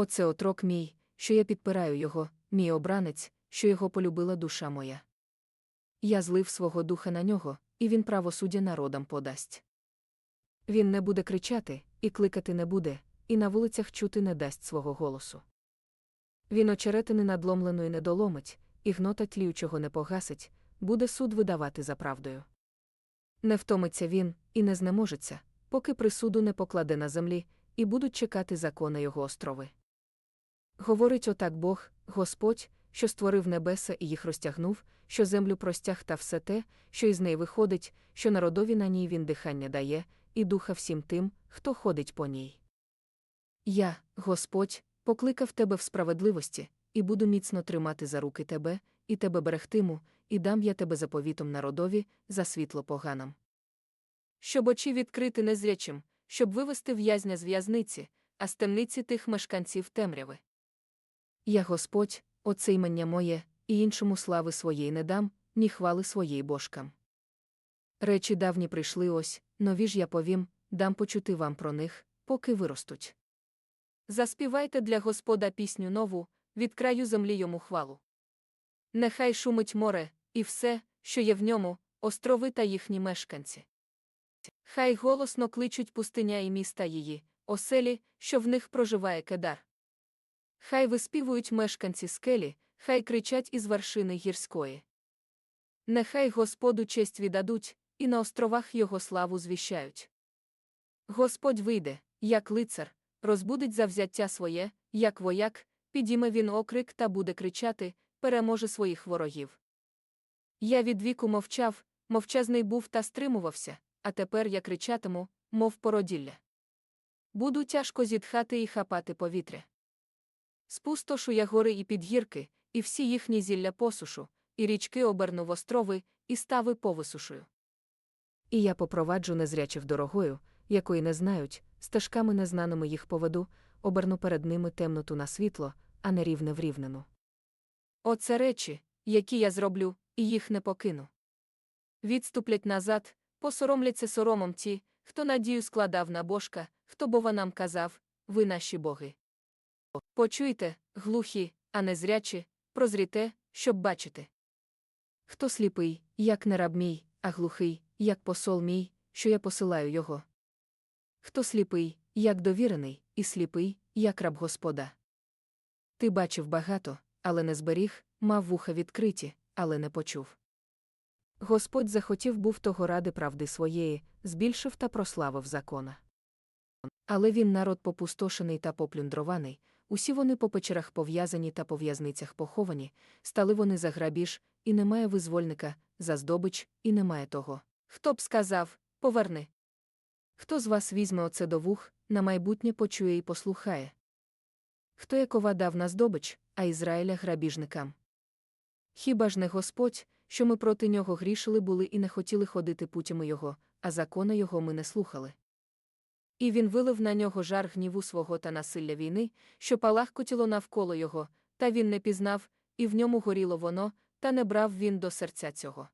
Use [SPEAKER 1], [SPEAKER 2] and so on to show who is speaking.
[SPEAKER 1] Оце отрок мій, що я підпираю його, мій обранець, що його полюбила душа моя. Я злив свого духа на нього, і він правосуддя народам подасть. Він не буде кричати, і кликати не буде, і на вулицях чути не дасть свого голосу. Він очеретини надломленої не доломить, і гнота тліючого не погасить, буде суд видавати за правдою. Не втомиться він, і не знеможеться, поки присуду не покладе на землі, і будуть чекати закони його острови. Говорить отак Бог, Господь, що створив небеса і їх розтягнув, що землю простяг та все те, що із неї виходить, що народові на ній він дихання дає, і духа всім тим, хто ходить по ній. Я, Господь, покликав тебе в справедливості, і буду міцно тримати за руки тебе, і тебе берегтиму, і дам я тебе заповітом народові, за світло поганам. Щоб очі відкрити незрячим, щоб вивести в'язня з в'язниці, а з темниці тих мешканців темряви. Я Господь, оце імення моє, і іншому слави своєї не дам, ні хвали своєї божкам. Речі давні прийшли ось, нові ж я повім, дам почути вам про них, поки виростуть. Заспівайте для Господа пісню нову, від краю землі йому хвалу. Нехай шумить море, і все, що є в ньому, острови та їхні мешканці. Хай голосно кличуть пустиня і міста її, оселі, що в них проживає кедар. Хай виспівують мешканці скелі, хай кричать із вершини гірської. Нехай Господу честь віддадуть, і на островах його славу звіщають. Господь вийде, як лицар, розбудить завзяття своє, як вояк, підійме він окрик та буде кричати, переможе своїх ворогів. Я від віку мовчав, мовчазний був та стримувався, а тепер я кричатиму, мов породілля. Буду тяжко зітхати і хапати повітря. Спустошу я гори і підгірки, і всі їхні зілля посушу, і річки оберну в острови, і стави повисушую. І я попроваджу незрячих дорогою, якої не знають, стежками незнаними їх поведу, оберну перед ними темноту на світло, а не рівне в рівнину. Оце речі, які я зроблю, і їх не покину. Відступлять назад, посоромляться соромом ті, хто надію складав на божка, хто бова нам казав, ви наші боги. Почуйте, глухі, а не зрячі, прозріте, щоб бачити. Хто сліпий, як не раб мій, а глухий, як посол мій, що я посилаю його. Хто сліпий, як довірений, і сліпий, як раб Господа. Ти бачив багато, але не зберіг, мав вуха відкриті, але не почув. Господь захотів був того ради правди своєї, збільшив та прославив закона. Але він народ попустошений та поплюндрований, усі вони по печерах пов'язані та по в'язницях поховані, стали вони за грабіж, і немає визвольника, за здобич, і немає того. Хто б сказав, поверни. Хто з вас візьме оце до вух, на майбутнє почує і послухає? Хто якова дав на здобич, а Ізраїля грабіжникам? Хіба ж не Господь, що ми проти нього грішили були і не хотіли ходити путями його, а закона його ми не слухали? І він вилив на нього жар гніву свого та насилля війни, що палахкотіло навколо його, та він не пізнав, і в ньому горіло воно, та не брав він до серця цього.